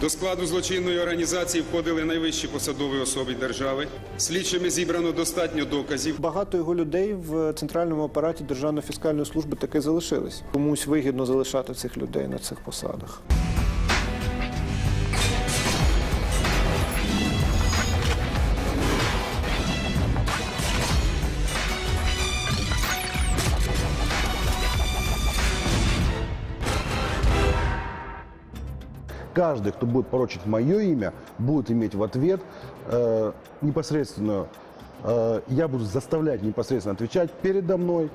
До складу злочинної організації входили найвищі посадові особи держави. Слідчими зібрано достатньо доказів. Багато його людей в центральному апараті Державної фіскальної служби таки залишились. Комусь вигідно залишати цих людей на цих посадах. Каждый, кто будет порочить мое имя, будет иметь в ответ э, непосредственную... э, я буду заставлять непосредственно отвечать передо мной,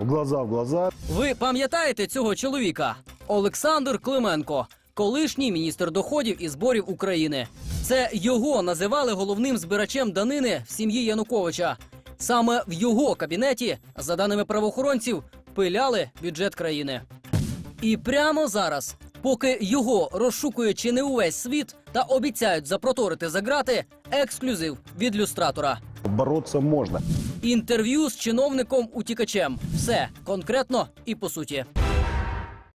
в глаза в глаза. Ви пам'ятаєте цього чоловіка? Олександр Клименко, колишній міністр доходів і зборів України. Це його називали головним збирачем данини в сім'ї Януковича. Саме в його кабінеті, за даними правоохоронців, пиляли бюджет країни. І прямо зараз, поки його розшукує чи не увесь світ та обіцяють запроторити за грати, ексклюзив від люстратора. Бороться можно. Інтерв'ю з чиновником утікачем. Все конкретно і по суті.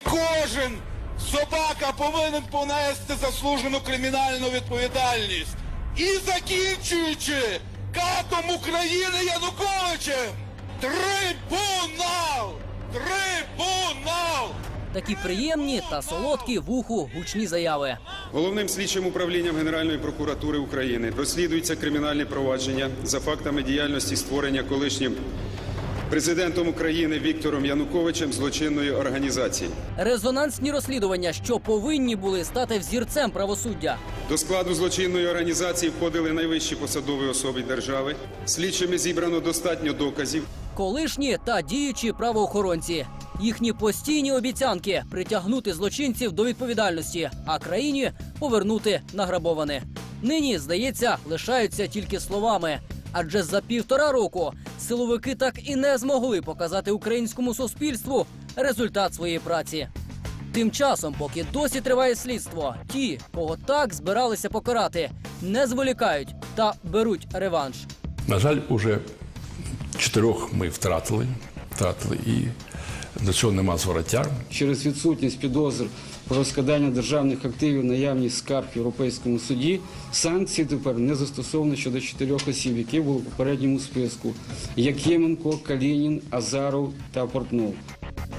Кожен собака повинен понести заслужену кримінальну відповідальність. І закінчуючи катом України Януковичем. Трибунал! Трибунал! Такі приємні та солодкі вуху гучні заяви. Головним слідчим управлінням Генеральної прокуратури України розслідується кримінальне провадження за фактами діяльності створення колишнім президентом України Віктором Януковичем злочинної організації. Резонансні розслідування, що повинні були стати взірцем правосуддя. До складу злочинної організації входили найвищі посадові особи держави. Слідчими зібрано достатньо доказів. Колишні та діючі правоохоронці. Їхні постійні обіцянки притягнути злочинців до відповідальності, а країні повернути награбоване. Нині, здається, лишаються тільки словами. Адже за півтора року силовики так і не змогли показати українському суспільству результат своєї праці. Тим часом, поки досі триває слідство, ті, кого так збиралися покарати, не зволікають та беруть реванш. На жаль, уже чотирьох ми втратили, втратили і до цього нема звороття. через відсутність підозр про розкрадання державних активів, наявність скарг в Європейському суді, санкції тепер не застосовані щодо чотирьох осіб, які були в попередньому списку: Якименко, Калінін, Азаров та Портнов.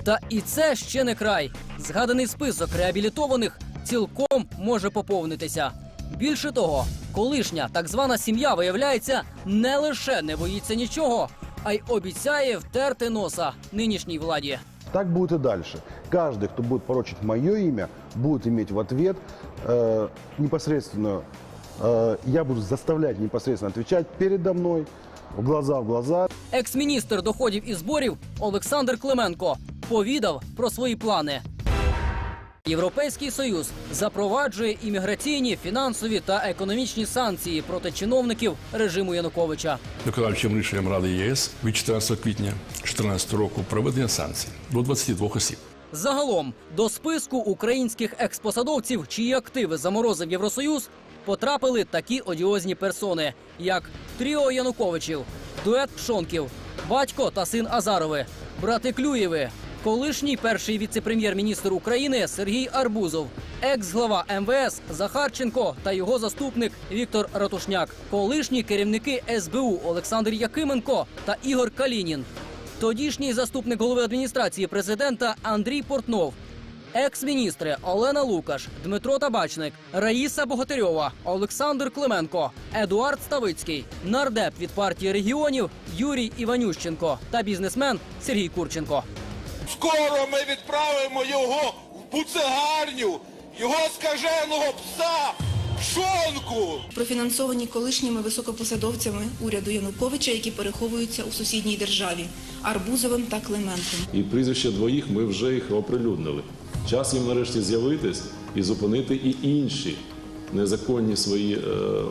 Та і це ще не край. Згаданий список реабілітованих цілком може поповнитися. Більше того, колишня так звана сім'я, виявляється, не лише не боїться нічого, а й обіцяє втерти носа нинішній владі. Так будет и дальше. Каждый, кто будет порочить мое имя, будет иметь в ответ э, непосредственную... э, я буду заставлять непосредственно отвечать передо мной, в глаза в глаза. Екс-міністр доходів і зборів Олександр Клименко повідав про свої плани. Європейський союз запроваджує імміграційні, фінансові та економічні санкції проти чиновників режиму Януковича. Виконавчим рішенням Ради ЄС від 14 квітня 2014 року проведення санкцій до 22 осіб. Загалом до списку українських експосадовців, чиї активи заморозив Євросоюз, потрапили такі одіозні персони, як Тріо Януковичів, дует Пшонків, батько та син Азарови, брати Клюєви, колишній перший віце-прем'єр-міністр України Сергій Арбузов, екс-глава МВС Захарченко та його заступник Віктор Ратушняк, колишні керівники СБУ Олександр Якименко та Ігор Калінін. Тодішній заступник голови адміністрації президента Андрій Портнов, екс-міністри Олена Лукаш, Дмитро Табачник, Раїса Богатирьова, Олександр Клименко, Едуард Ставицький, нардеп від партії регіонів Юрій Іванющенко та бізнесмен Сергій Курченко. Скоро ми відправимо його в буцегарню, його скаженого пса, шонку. профінансовані колишніми високопосадовцями уряду Януковича, які переховуються у сусідній державі Арбузовим та Клименком. І прізвища двоїх ми вже їх оприлюднили. Час їм нарешті з'явитись і зупинити і інші незаконні свої е,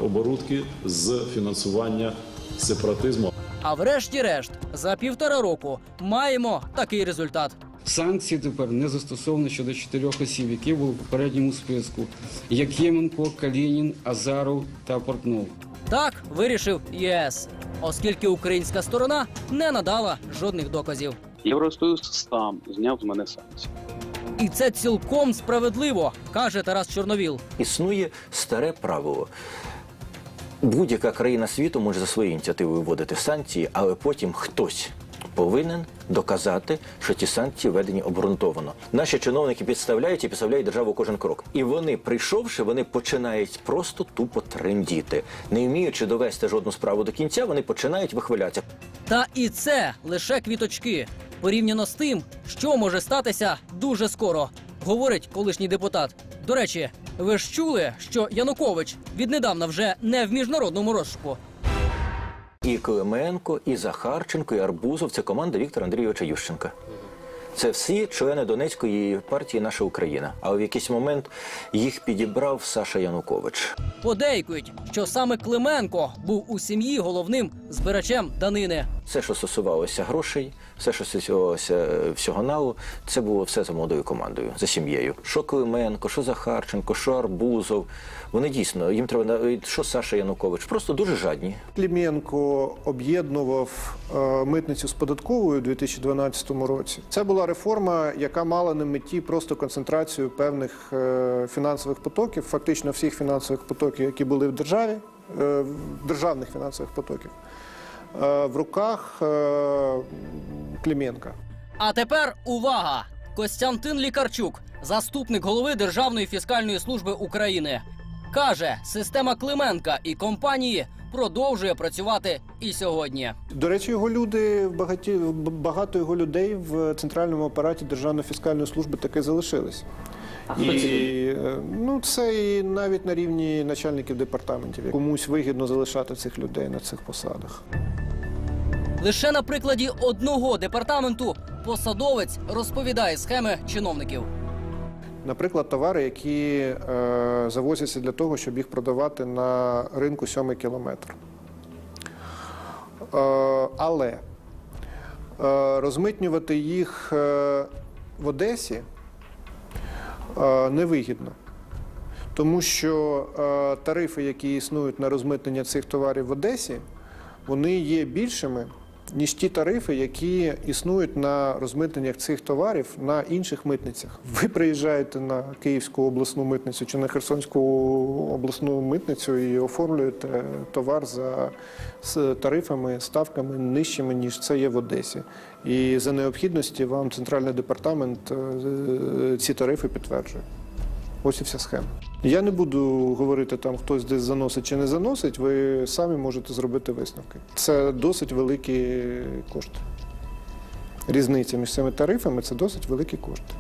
оборудки з фінансування сепаратизму. А врешті-решт, за півтора року маємо такий результат. Санкції тепер не застосовані щодо чотирьох осіб, які були в попередньому списку: Якименко, Калінін, Азаров та Портнов. Так вирішив ЄС, оскільки українська сторона не надала жодних доказів. Євросоюз сам зняв з мене санкції. І це цілком справедливо, каже Тарас Чорновіл. Існує старе правило. Будь-яка країна світу може за свою ініціативу вводити санкції, але потім хтось повинен доказати, що ті санкції введені обґрунтовано. Наші чиновники підставляють і підставляють державу кожен крок. І вони, прийшовши, вони починають просто тупо трендіти. Не вміючи довести жодну справу до кінця, вони починають вихвалятися. Та і це лише квіточки. Порівняно з тим, що може статися дуже скоро, говорить колишній депутат. До речі, ви ж чули, що Янукович віднедавна вже не в міжнародному розшуку. І Клименко, і Захарченко, і Арбузов це команда Віктора Андрійовича Ющенка. Це всі члени Донецької партії Наша Україна. Але в якийсь момент їх підібрав Саша Янукович. Подейкують, що саме Клименко був у сім'ї головним збирачем данини. Все, що стосувалося грошей, все, що стосувалося е, всього налу, це було все за молодою командою, за сім'єю. Що Клименко, що Захарченко, що Арбузов. Вони дійсно їм треба що Саша Янукович. Просто дуже жадні. Кліменко об'єднував е, митницю з податковою у 2012 році. Це була реформа, яка мала на меті просто концентрацію певних е, фінансових потоків, фактично всіх фінансових потоків, які були в державі, державних фінансових потоків, в руках е, Кліменка. А тепер увага! Костянтин Лікарчук, заступник голови Державної фіскальної служби України, каже, система Клименка і компанії продовжує працювати і сьогодні. До речі, його люди в багаті багато його людей в центральному апараті Державної фіскальної служби таки залишились. І е, ну це і навіть на рівні начальників департаментів. Комусь вигідно залишати цих людей на цих посадах. Лише на прикладі одного департаменту посадовець розповідає схеми чиновників. Наприклад, товари, які е, завозяться для того, щоб їх продавати на ринку сьомий кілометр. Е, але е, розмитнювати їх е, в Одесі невигідно. Тому що е, тарифи, які існують на розмитнення цих товарів в Одесі, вони є більшими, ніж ті тарифи, які існують на розмитненнях цих товарів на інших митницях. Ви приїжджаєте на Київську обласну митницю чи на Херсонську обласну митницю і оформлюєте товар за тарифами, ставками нижчими, ніж це є в Одесі. І за необхідності вам центральний департамент е, ці тарифи підтверджує. Ось і вся схема. Я не буду говорити там, хтось десь заносить чи не заносить. Ви самі можете зробити висновки. Це досить великі кошти. Різниця між цими тарифами це досить великі кошти.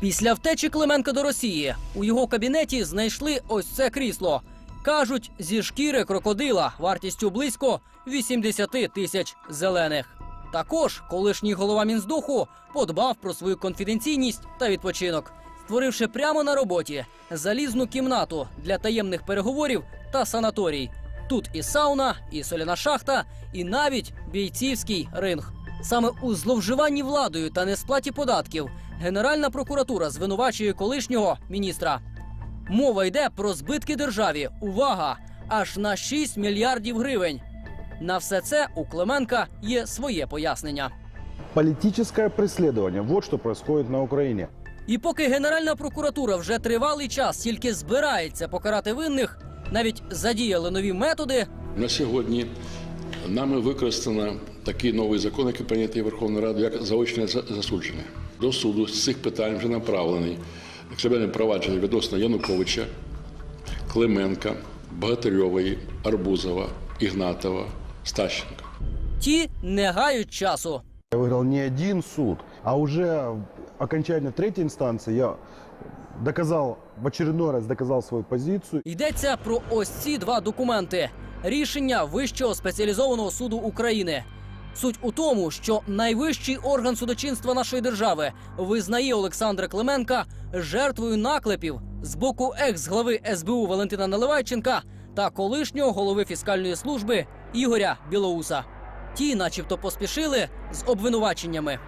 Після втечі Клименка до Росії у його кабінеті знайшли ось це крісло. Кажуть, зі шкіри крокодила вартістю близько 80 тисяч зелених. Також колишній голова Мінздуху подбав про свою конфіденційність та відпочинок, створивши прямо на роботі залізну кімнату для таємних переговорів та санаторій. Тут і сауна, і соляна шахта, і навіть бійцівський ринг. Саме у зловживанні владою та несплаті податків Генеральна прокуратура звинувачує колишнього міністра. Мова йде про збитки державі. Увага! Аж на 6 мільярдів гривень. На все це у Клименка є своє пояснення. Политическое преследование. Вот что происходит на Украине. І поки Генеральна прокуратура вже тривалий час тільки збирається покарати винних, навіть задіяли нові методи. На сьогодні нами використано такий новий закон, який прийнятий Верховною Радою, як заочне засудження. До суду з цих питань вже направлений кримінальне провадження відносно Януковича, Клименка, Богатирьової, Арбузова, Ігнатова, Стащенка. Ті не гають часу. Я выиграл не один суд, а уже окончательно третьей инстанции я доказал, в очередной раз доказал свою позицию. Йдеться про ось ці два документи: рішення Вищого спеціалізованого суду України. Суть у тому, що найвищий орган судочинства нашої держави визнає Олександра Клименка жертвою наклепів з боку екс-глави СБУ Валентина Наливайченка та колишнього голови фіскальної служби Ігоря Білоуса. Ті, начебто, поспішили з обвинуваченнями.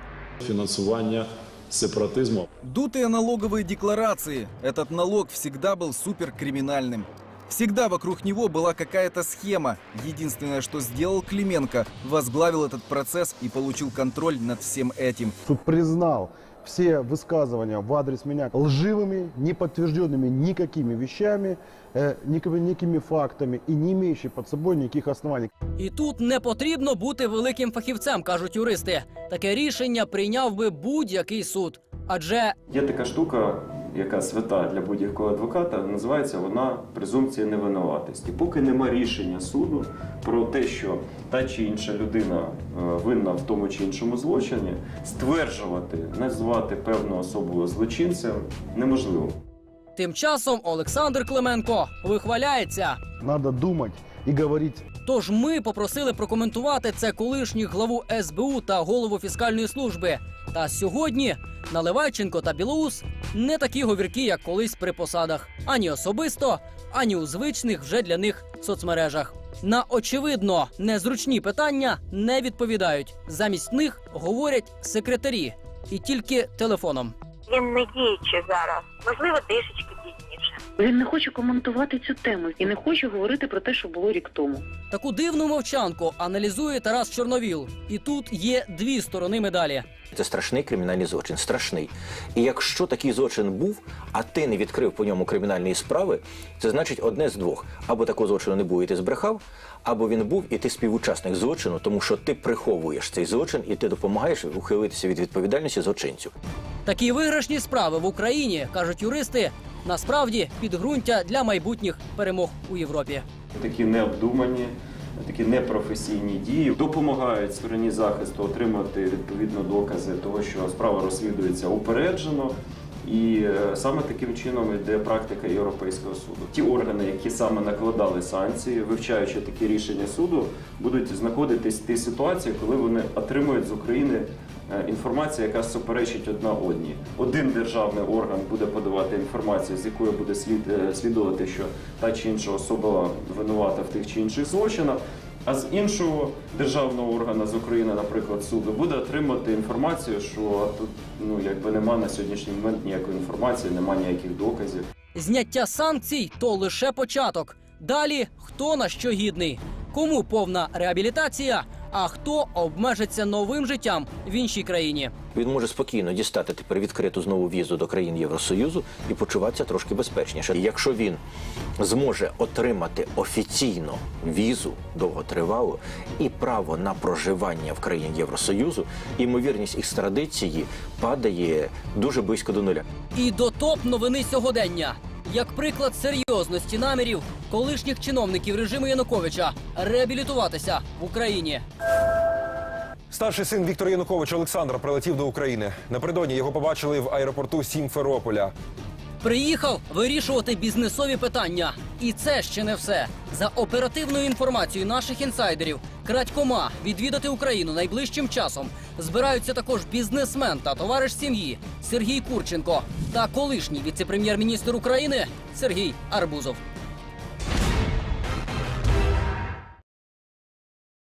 Фінансування сепаратизму Дутые налоговые декларации. Этот налог всегда был суперкриминальным. Всегда вокруг него была какая-то схема. Единственное, что сделал Клименко, возглавил этот процесс и получил контроль над всем этим. Суд признал все высказывания в адрес меня лживыми, не подтвержденными никакими вещами, э, никакими, никакими фактами и не имеющими под собой никаких оснований. І тут не потрібно бути великим фахівцем, кажуть юристи. Таке рішення прийняв би будь-який суд. Адже Є така штука, яка свята для будь-якого адвоката, називається вона презумпція невинуватості. Поки нема рішення суду про те, що та чи інша людина е, винна в тому чи іншому злочині, стверджувати, назвати певну особу злочинцем неможливо. тим часом Олександр Клименко вихваляється. Надо думать и говорить Тож ми попросили прокоментувати це колишніх главу СБУ та голову фіскальної служби. Та сьогодні Наливайченко та Білоус не такі говірки, як колись при посадах, ані особисто, ані у звичних вже для них соцмережах. На очевидно незручні питання не відповідають. Замість них говорять секретарі і тільки телефоном. Він не діючий зараз. Можливо, трішечки. Він не хоче коментувати цю тему і не хоче говорити про те, що було рік тому. Таку дивну мовчанку аналізує Тарас Чорновіл. І тут є дві сторони медалі. Це страшний кримінальний злочин, страшний. І якщо такий злочин був, а ти не відкрив по ньому кримінальної справи, це значить одне з двох: або такого злочину не було, і ти збрехав, або він був, і ти співучасник злочину, тому що ти приховуєш цей злочин і ти допомагаєш ухилитися від відповідальності злочинцю. Такі виграшні справи в Україні, кажуть юристи, насправді підґрунтя для майбутніх перемог у Європі. Такі необдумані, такі непрофесійні дії допомагають стороні захисту отримати відповідно докази того, що справа розслідується упереджено. І е, саме таким чином йде практика Європейського суду. Ті органи, які саме накладали санкції, вивчаючи такі рішення суду, будуть знаходитись в тій ситуації, коли вони отримують з України е, інформацію, яка суперечить одна одній. Один державний орган буде подавати інформацію, з якої буде слід е, слідувати, що та чи інша особа винувата в тих чи інших злочинах. А з іншого державного органу з України, наприклад, суду, буде отримати інформацію, що тут ну якби нема на сьогоднішній момент ніякої інформації, нема ніяких доказів. Зняття санкцій то лише початок. Далі хто на що гідний, кому повна реабілітація, а хто обмежиться новим життям в іншій країні. Він може спокійно дістати тепер відкриту знову візу до країн Євросоюзу і почуватися трошки безпечніше. І якщо він зможе отримати офіційно візу довготривалу і право на проживання в країні Євросоюзу, ймовірність екстрадиції падає дуже близько до нуля. І до топ новини сьогодення. Як приклад серйозності намірів колишніх чиновників режиму Януковича реабілітуватися в Україні. Старший син Віктора Януковича Олександр прилетів до України. Напередодні його побачили в аеропорту Сімферополя. Приїхав вирішувати бізнесові питання. І це ще не все. За оперативною інформацією наших інсайдерів, крадькома відвідати Україну найближчим часом збираються також бізнесмен та товариш сім'ї Сергій Курченко та колишній віце-прем'єр-міністр України Сергій Арбузов.